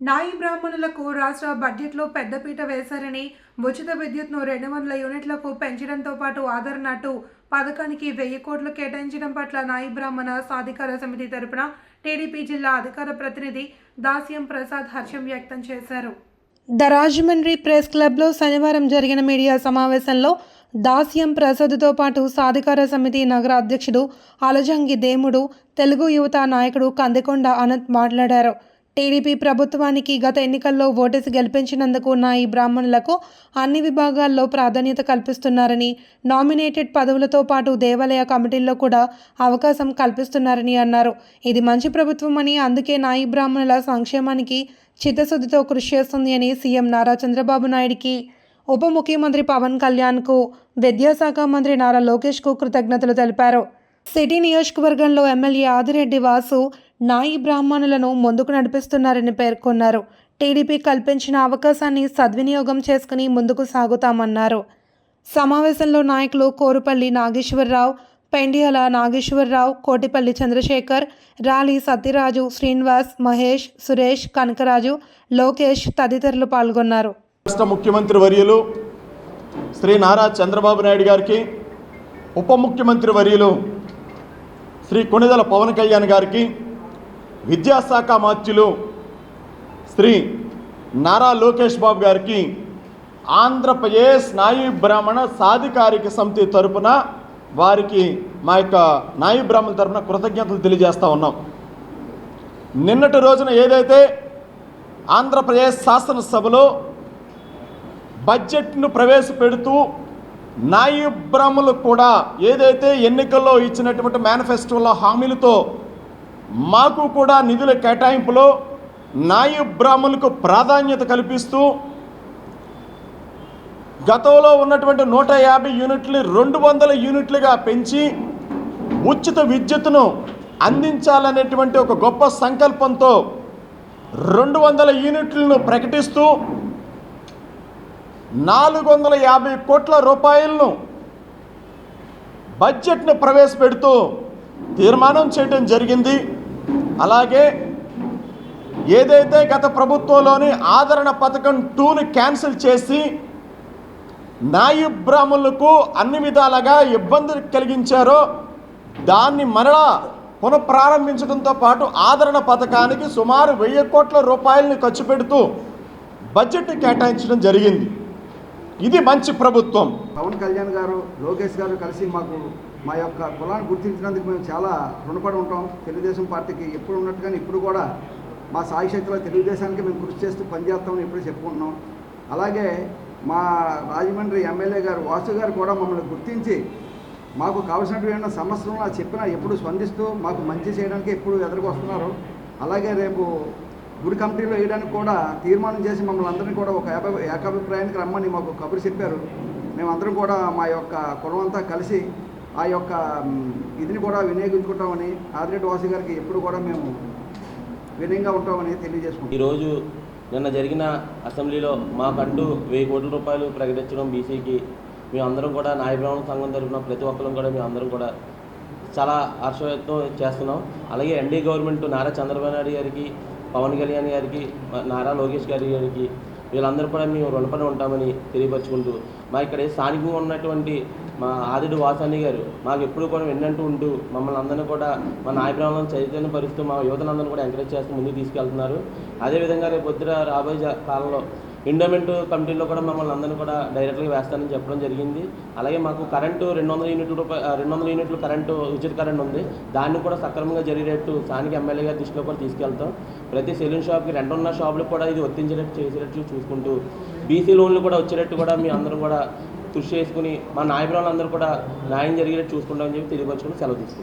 నాయి బ్రాహ్మణులకు రాష్ట్ర బడ్జెట్లో పెద్దపీట వేశారని ఉచిత విద్యుత్ను రెండు వందల యూనిట్లకు పెంచడంతో పాటు ఆధార్ నటు పథకానికి వెయ్యి కోట్లు కేటాయించడం పట్ల నాయి బ్రాహ్మణ సాధికార సమితి తరపున టీడీపీ జిల్లా అధికార ప్రతినిధి దాస్యం ప్రసాద్ హర్షం వ్యక్తం చేశారు. ద రాజమండ్రి ప్రెస్ క్లబ్లో శనివారం జరిగిన మీడియా సమావేశంలో దాస్యం ప్రసాద్తో పాటు సాధికార సమితి నగర అధ్యక్షుడు అలజంగి దేముడు తెలుగు యువత నాయకుడు కందికొండ అనంత్ మాట్లాడారు. టీడీపీ ప్రభుత్వానికి గత ఎన్నికల్లో ఓటేసి గెలిపించినందుకు నా ఈ బ్రాహ్మణులకు అన్ని విభాగాల్లో ప్రాధాన్యత కల్పిస్తున్నారని నామినేటెడ్ పదవులతో పాటు దేవాలయ కమిటీల్లో కూడా అవకాశం కల్పిస్తున్నారని అన్నారు. ఇది మంచి ప్రభుత్వమని అందుకే నా ఈ బ్రాహ్మణుల సంక్షేమానికి చిత్తశుద్ధితో కృషి చేస్తుంది అని సీఎం నారా చంద్రబాబు నాయుడికి ఉప ముఖ్యమంత్రి పవన్ కళ్యాణ్కు విద్యాశాఖ మంత్రి నారా లోకేష్కు కృతజ్ఞతలు తెలిపారు. సిటీ నియోజకవర్గంలో ఎమ్మెల్యే ఆదిరెడ్డి వాసు నాయి బ్రాహ్మణులను ముందుకు నడిపిస్తున్నారని పేర్కొన్నారు. టీడీపీ కల్పించిన అవకాశాన్ని సద్వినియోగం చేసుకుని ముందుకు సాగుతామన్నారు. సమావేశంలో నాయకులు కోరుపల్లి నాగేశ్వరరావు పెండియాల నాగేశ్వరరావు కోటిపల్లి చంద్రశేఖర్ రాలి సత్యరాజు శ్రీనివాస్ మహేష్ సురేష్ కనకరాజు లోకేష్ తదితరులు పాల్గొన్నారు. రాష్ట్ర ముఖ్యమంత్రి వర్యులు శ్రీ నారా చంద్రబాబు నాయుడు గారికి ఉప ముఖ్యమంత్రి వర్యులు శ్రీ కొణిదల పవన్ కళ్యాణ్ గారికి విద్యాశాఖ మాత్యులు శ్రీ నారా లోకేష్ బాబు గారికి ఆంధ్రప్రదేశ్ నాయీ బ్రాహ్మణ సాధికారిక సమితి తరపున వారికి మా యొక్క నాయీ బ్రాహ్మణ తరపున కృతజ్ఞతలు తెలియజేస్తూ ఉన్నాం. నిన్నటి రోజున ఏదైతే ఆంధ్రప్రదేశ్ శాసనసభలో బడ్జెట్ను ప్రవేశపెడుతూ నాయి బ్రాహ్మణులు కూడా ఏదైతే ఎన్నికల్లో ఇచ్చినటువంటి మేనిఫెస్టోలో హామీలతో మాకు కూడా నిధుల కేటాయింపులో నాయు బ్రాహ్మణులకు ప్రాధాన్యత కల్పిస్తూ గతంలో ఉన్నటువంటి నూట యాభై యూనిట్లు రెండు వందల యూనిట్లుగా పెంచి ఉచిత విద్యుత్తును అందించాలనేటువంటి ఒక గొప్ప సంకల్పంతో రెండు వందల యూనిట్లను ప్రకటిస్తూ నాలుగు వందల యాభై కోట్ల రూపాయలను బడ్జెట్ను ప్రవేశపెడుతూ తీర్మానం చేయడం జరిగింది. అలాగే ఏదైతే గత ప్రభుత్వంలోని ఆదరణ పథకం టూని క్యాన్సిల్ చేసి నాయి బ్రాహ్మణులకు అన్ని విధాలుగా ఇబ్బందులు కలిగించారో దాన్ని మరలా పునఃప్రారంభించడంతో పాటు ఆదరణ పథకానికి సుమారు వెయ్యి కోట్ల రూపాయలని ఖర్చు పెడుతూ బడ్జెట్ కేటాయించడం జరిగింది. ఇది మంచి ప్రభుత్వం. పవన్ కళ్యాణ్ గారు లోకేష్ గారు కలిసి మాకు మా యొక్క కులాన్ని గుర్తించినందుకు మేము చాలా రుణపడి ఉంటాం. తెలుగుదేశం పార్టీకి ఎప్పుడు ఉన్నట్టుగానే ఇప్పుడు కూడా మా సాయి శక్తిలో తెలుగుదేశానికి మేము కృషి చేస్తూ పనిచేస్తామని ఎప్పుడు చెప్పుకుంటున్నాం. అలాగే మా రాజమండ్రి ఎమ్మెల్యే గారు వాసు గారు కూడా మమ్మల్ని గుర్తించి మాకు కావలసినటువంటి సమస్యలను అది చెప్పినా ఎప్పుడు స్పందిస్తూ మాకు మంచి చేయడానికి ఎప్పుడు ఎదురుకొస్తున్నారు. అలాగే రేపు గుడి కమిటీలో వేయడానికి కూడా తీర్మానం చేసి మమ్మల్ని అందరినీ కూడా ఒక ఏకాభిప్రాయానికి రమ్మని మాకు కబురు చెప్పారు. మేమందరం కూడా మా యొక్క కులం అంతా కలిసి ఆ యొక్క ఇదిని కూడా వినియోగించుకుంటామని ఆదిరెడ్డి వాసు గారికి ఎప్పుడు కూడా మేము వినయంగా ఉంటామని తెలియజేసుకుంటాం ఈరోజు నిన్న జరిగిన అసెంబ్లీలో మాకంటూ వెయ్యి కోట్ల రూపాయలు ప్రకటించడం బీసీకి మేమందరం కూడా నాయ సంఘం తరఫున ప్రతి ఒక్కరం కూడా మేమందరం కూడా చాలా హర్షవ్యక్తం చేస్తున్నాం. అలాగే ఎన్డీ గవర్నమెంట్ నారా చంద్రబాబు నాయుడు గారికి పవన్ కళ్యాణ్ గారికి నారా లోకేష్ గారి గారికి వీళ్ళందరూ కూడా మేము రుణపడి ఉంటామని తెలియపరుచుకుంటూ మా ఇక్కడ స్థానికంగా ఉన్నటువంటి మా ఆదిడు వాసాని గారు మాకు ఎప్పుడు కూడా విన్నట్టు ఉంటూ మమ్మల్ని అందరినీ కూడా మా నాయబ్రాహ్మణం చైతన్య పరుస్తూ మా యువతనందరినీ కూడా ఎంకరేజ్ చేస్తూ ముందుకు తీసుకెళ్తున్నారు. అదేవిధంగా రేపు పొద్దున రాబోయే కాలంలో ఎండోమెంట్ కమిటీలో కూడా మమ్మల్ని అందరినీ కూడా డైరెక్ట్గా వేస్తానని చెప్పడం జరిగింది. అలాగే మాకు కరెంటు రెండు వందల యూనిట్లు రూపాయ రెండు వందల యూనిట్లు కరెంటు ఉచిత కరెంట్ ఉంది. దాన్ని కూడా సక్రమంగా జరిగేటట్టు స్థానిక ఎమ్మెల్యే గారి దృష్టిలో కూడా తీసుకెళ్తాం. ప్రతి సెలూన్ షాప్కి రెండు ఉన్న షాపులకు కూడా ఇది వర్తించేటట్టు చేసేటట్టు చూసుకుంటూ బీసీ లోన్లు కూడా వచ్చేటట్టు కూడా మీ అందరూ కూడా కృషి చేసుకుని మా నాయకులందరూ కూడా న్యాయం జరిగేటట్టు చూసుకుంటామని చెప్పి తెలియపరచుకుని సెలవు తీసుకుంటాం